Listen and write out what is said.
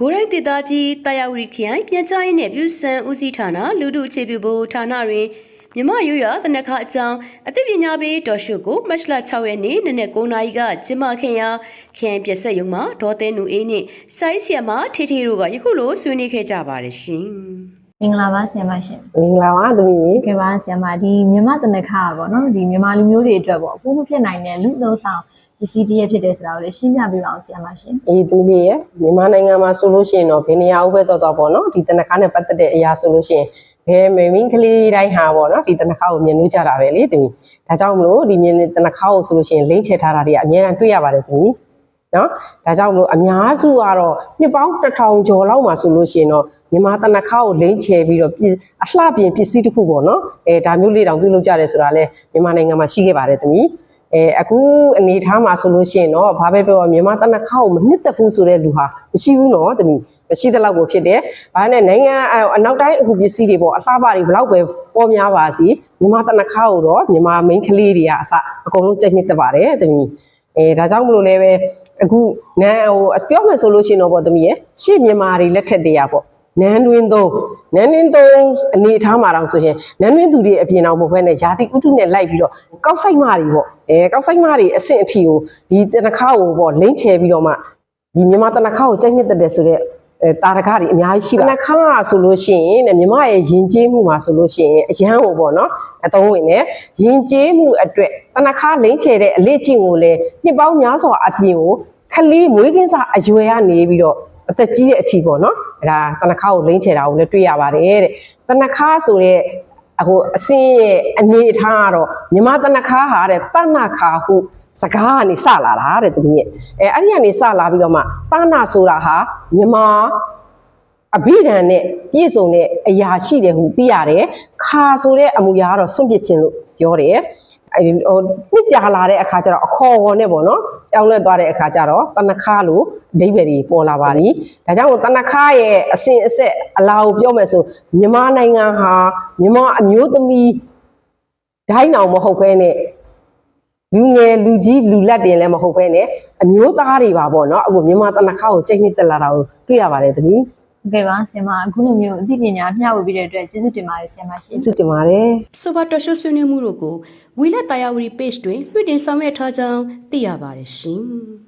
ကိုယ်ရိုက်ဒေသကြီးတာယာဝတီခရိုင်ပြန်ကြားရေးနဲ့ပြည်စံဦးစီးဌာနလူထုအခြေပြုဖို့ဌာနတွင်မြမရွရသနခအကြောင်းအသိပညာပေးတော်ရှုကိုမတ်လ6ရက်နေ့နနက်9:00နာရီကကျင်းပခင်ရာခရိုင်ပြက်ဆက်ရုံမှာဒေါ်သဲနူအေးနဲ့ဆိုင်းဆီယမထေထေတို့ကယခုလိုဆွေးနွေးခဲ့ကြပါတယ်ရှင်။မင်္ဂလာပါဆရာမရှင်မင်္ဂလာပါသမီး။ကဲပါဆရာမဒီမြန်မာတနခါပေါ့နော်ဒီမြန်မာလူမျိုးတွေအတွက်ပေါ့အဖို့မဖြစ်နိုင်တဲ့လူသုံးဆောင် ပစ္စည်းတည်းဖြစ်တယ်ဆိုတာကိုလည်းရှင်းပြပေးပါအောင်ဆရာမရှင်အေးသမီးလေးရဲ့မြန်မာနိုင်ငံမှာဆိုလို့ရှိရင်တော့ဘယ်နေရာဥပဲတော့တော့ပေါ့နော်ဒီတနခါနဲ့ပတ်သက်တဲ့အရာဆိုလို့ရှိရင်ဘယ်မင်းကလေးတိုင်းဟာပေါ့နော်ဒီတနခါကိုမြင်လို့ကြတာပဲလေသမီးဒါကြောင့်မလို့ဒီမြင်တနခါကိုဆိုလို့ရှိရင်လိမ့်ချထားတာတွေကအများအားတွေ့ရပါတယ်သမီးနော်ဒါကြောင့်မလို့အများစုကတော့နှစ်ပေါင်းတစ်ထောင်ကျော်လောက်မှဆိုလို့ရှိရင်တော့မြန်မာတနခါကိုလိမ့်ချပြီးတော့ပြည်အလှပြင်ပစ္စည်းတစ်ခုပေါ့နော်အဲဒါမျိုးလေးတောင်ပြုလုပ်ကြတယ်ဆိုတာလဲမြန်မာနိုင်ငံမှာရှိခဲ့ပါတယ်သမီး အဲအခုအနေထားမှာဆိုလို့ရှိရင်တော့ဘာပဲပြောပါမြန်မာတနခါကိုမနှစ်သက်ဘူးဆိုတဲ့လူဟာမရှိဘူးနော်တမီးမရှိတဲ့လောက်ကိုဖြစ်တယ်။ဘာနဲ့နိုင်ငံအနောက်တိုင်းအခုပစ္စည်းတွေပေါ့အလှပတွေဘလောက်ပဲပေါ်များပါစီမြန်မာတနခါကိုတော့မြန်မာ main ကလေးတွေကအစအကုန်လုံးကြိုက်နှစ်သက်ပါတယ်တမီးအဲဒါကြောင့်မလို့လည်းပဲအခုနန်းဟိုပြောမယ်ဆိုလို့ရှိရင်တော့ပေါ့တမီးရဲ့ရှေ့မြန်မာတွေလက်ထက်တွေကပေါ့ နန်းတွင်သုံးနန်းတွင်သုံးအနေအထားမှာတော့ဆိုရင်နန်းတွင်သူတွေအပြင်အောင်မဟုတ်ဘဲနဲ့ယာတိဥတုနဲ့လိုက်ပြီးတော့ကောက်ဆိုင်မတွေပေါ့အဲကောက်ဆိုင်မတွေအဆင့်အထိကိုဒီတနခါကိုပေါ့လိမ့်ချဲပြီးတော့မှဒီမြန်မာတနခါကိုကြိုက်နှစ်သက်တယ်ဆိုတော့အဲတာရကတွေအများကြီးရှိပါတနခါဆိုလို့ရှိရင်တဲ့မြမရဲ့ယဉ်ကျေးမှုမှာဆိုလို့ရှိရင်အရန်ဟိုပေါ့နော်အသုံးဝင်တယ်ယဉ်ကျေးမှုအတွက်တနခါလိမ့်ချဲတဲ့အလေးကျင့်ကိုလည်းနှစ်ပေါင်းများစွာအပြင်ကိုခလေးမွေးကင်းစားအရွယ်ကနေပြီးတော့ အသက်ကြီးတဲ့အထီပေါ့နော်အဲဒါတနခါကိုလိမ့်ချဲတာကိုလည်းတွေ့ရပါတယ်တဲ့တနခါဆိုတဲ့အခုအစင်းရဲ့အနေအထားကတော့မြမတနခါဟာတဲ့တဏခါဟုစကားကနေစလာတာတဲ့တမီးရဲ့အဲအဲ့ဒီကနေစလာပြီးတော့မှတဏဆိုတာဟာမြမအဘိဓမ္နဲ့ပြည့်စုံတဲ့အရာရှိတယ်ဟုသိရတယ်ခါဆိုတဲ့အမူအရာကတော့စွန့်ပစ်ခြင်းလို့ပြောတယ် အဲဒီဟိုနှစ်ကြာလာတဲ့အခါကျတော့အခေါ်ခေါ်နဲ့ပေါ့နော်ပြောင်းလဲသွားတဲ့အခါကျတော့တဏခါလို့အဓိပ္ပာယ်တွေပေါ်လာပါပြီဒါကြောင့်တဏခါရဲ့အစဉ်အဆက်အလားကိုပြောမယ်ဆိုမြန်မာနိုင်ငံဟာမြန်မာအမျိုးသမီးဒိုင်းအောင်မဟုတ်ဘဲနဲ့လူငယ်လူကြီးလူလက်တင်လည်းမဟုတ်ဘဲနဲ့အမျိုးသားတွေပါပေါ့နော်အခုမြန်မာတဏခါကိုကြိတ်နှစ်တက်လာတာကိုတွေ့ရပါတယ်သမီး။ ဟုတ်ကဲ့ပါဆရာမအခုလိုမျိုးအသိပညာမျှဝေပေးတဲ့အတွက်ကျေးဇူးတင်ပါတယ်ဆရာမရှင်ကျေးဇူးတင်ပါတယ်ဆိုပါတော်ရှုဆွေးနွေးမှုတို့ကိုဝီလက်တာယာဝတီ page တွင်လွှင့်တင်ဆောင်ရွက်ထားကြောင်းသိရပါတယ်ရှင်။